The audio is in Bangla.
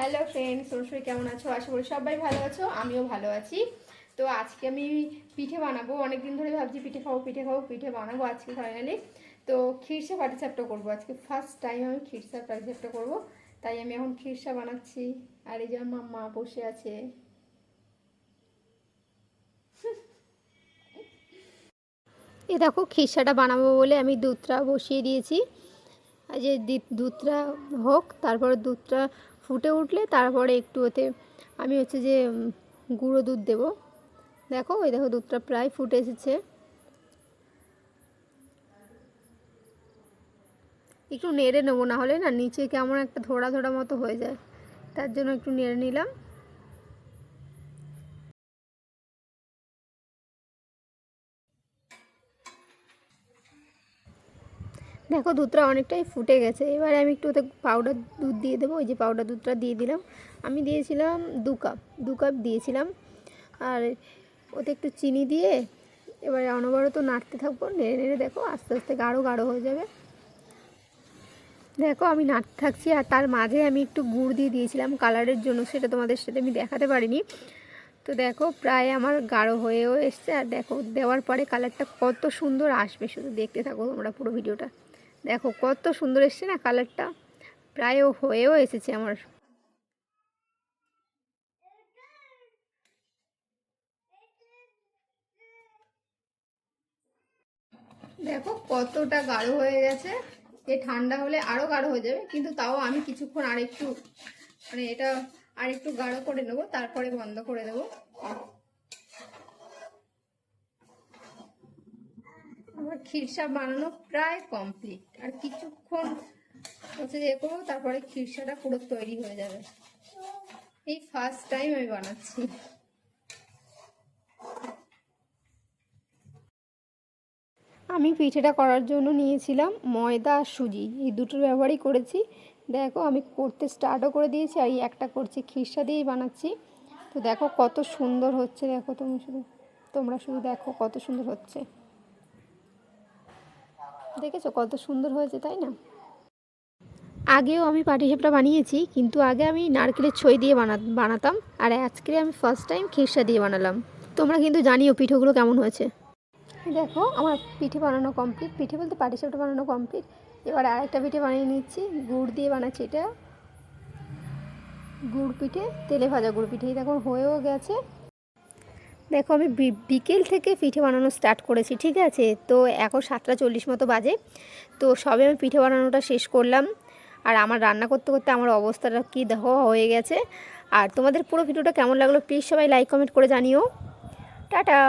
হ্যালো ফ্রেন্ডস সরস্বতী কেমন আছো? আশা করি সবাই ভালো আছো, আমিও ভালো আছি। তো আজকে আমি পিঠে বানাবো। অনেকদিন ধরে ভাবছি পিঠে খাব পিঠে খাব, পিঠে বানাবো আজকে ফাইনালি তো ক্ষীরসা পাটিসাপটা করব। আজকে ফার্স্ট টাইম আমি ক্ষীরসা পাটিসাপটা করব। তাই আমি এখন ক্ষীরসা বানাচ্ছি। আর এই যে আমার মা বসে আছে। এ দেখো, খিরসাটা বানাবো বলে আমি দুধটা বসিয়ে দিয়েছি। যে দুধটা হোক, তারপর দুধটা ফুটে উঠলে তারপরে একটু ওতে আমি হচ্ছে যে গুঁড়ো দুধ দেব। দেখো, ওই দেখো দুধটা প্রায় ফুটে এসেছে। একটু নেড়ে নেব না হলে না নিচে কেমন একটা ধোড়া ধরা মতো হয়ে যায়। তার জন্য একটু নেড়ে নিলাম। দেখো দুধটা অনেকটাই ফুটে গেছে। এবারে আমি একটু ওতে পাউডার দুধ দিয়ে দেবো। ওই যে পাউডার দুধটা দিয়ে দিলাম। আমি দিয়েছিলাম দু কাপ দু কাপ দিয়েছিলাম। আর ওতে একটু চিনি দিয়ে এবারে অনবরত নাড়তে থাকব। নেড়ে নেড়ে দেখো আস্তে আস্তে গাঢ় গাঢ় হয়ে যাবে। দেখো আমি নাড়তে থাকছি আর তার মাঝে আমি একটু গুড় দিয়ে দিয়েছিলাম কালারের জন্য। সেটা তোমাদের সাথে আমি দেখাতে পারিনি। তো দেখো প্রায় আমার গাঢ় হয়েও এসছে। আর দেখো দেওয়ার পরে কালারটা কত সুন্দর আসবে। শুধু দেখতে থাকো তোমরা পুরো ভিডিওটা দেখো, কত সুন্দর এসছে না কালারটা? প্রায় হয়েও এসেছে আমার। দেখো, কতটা গাঢ় হয়ে গেছে। এ ঠান্ডা হলে আরও গাঢ় হয়ে যাবে, কিন্তু তাও আমি কিছুক্ষণ আর একটু মানে এটা আর একটু গাঢ় করে নেব, তারপরে বন্ধ করে দেবো। ক্ষীরসা বানানো প্রায় কমপ্লিট আর কিছুক্ষণ হচ্ছে যে করব, তারপরে খিরসাটা পুরো তৈরি হয়ে যাবে। এই ফার্স্ট টাইম আমি বানাচ্ছি। আমি পিঠেটা করার জন্য নিয়েছিলাম ময়দা আর সুজি। এই দুটোর ব্যবহারই করেছি। দেখো, আমি করতে স্টার্টও করে দিয়েছি, আর এই একটা করছি, খিরসা দিয়েই বানাচ্ছি। তো দেখো কত সুন্দর হচ্ছে, দেখো তুমি শুধু, তোমরা শুধু দেখো কত সুন্দর হচ্ছে। দেখেছ? কত সুন্দর হয়েছে তাই না? আগেও আমি পাটিসাপটা বানিয়েছি কিন্তু আগে আমি নারকেলের ছই দিয়ে বানা বানাতাম আর আজকে আমি ফার্স্ট টাইম খিরসা দিয়ে বানালাম। তোমরা কিন্তু জানিও পিঠেগুলো কেমন হয়েছে। দেখো আমার পিঠে বানানো কমপ্লিট পিঠে বলতে পাটিসাপটা বানানো কমপ্লিট এবার আরেকটা পিঠে বানিয়ে নিচ্ছি গুড় দিয়ে বানাচ্ছি এটা। গুড় পিঠে তেলে ভাজা গুড় পিঠে দেখো হয়েও গেছে। দেখো, আমি বিকেল থেকে পিঠে বানানো স্টার্ট করেছি, ঠিক আছে? তো এখন সাতটা চল্লিশ মতো বাজে। তো সবে আমি পিঠে বানানোটা শেষ করলাম। আর আমার রান্না করতে করতে আমার অবস্থাটা কী দেখো, হয়ে গেছে। আর তোমাদের পুরো ভিডিওটা কেমন লাগল প্লিজ সবাই লাইক কমেন্ট করে জানিও। টাটা!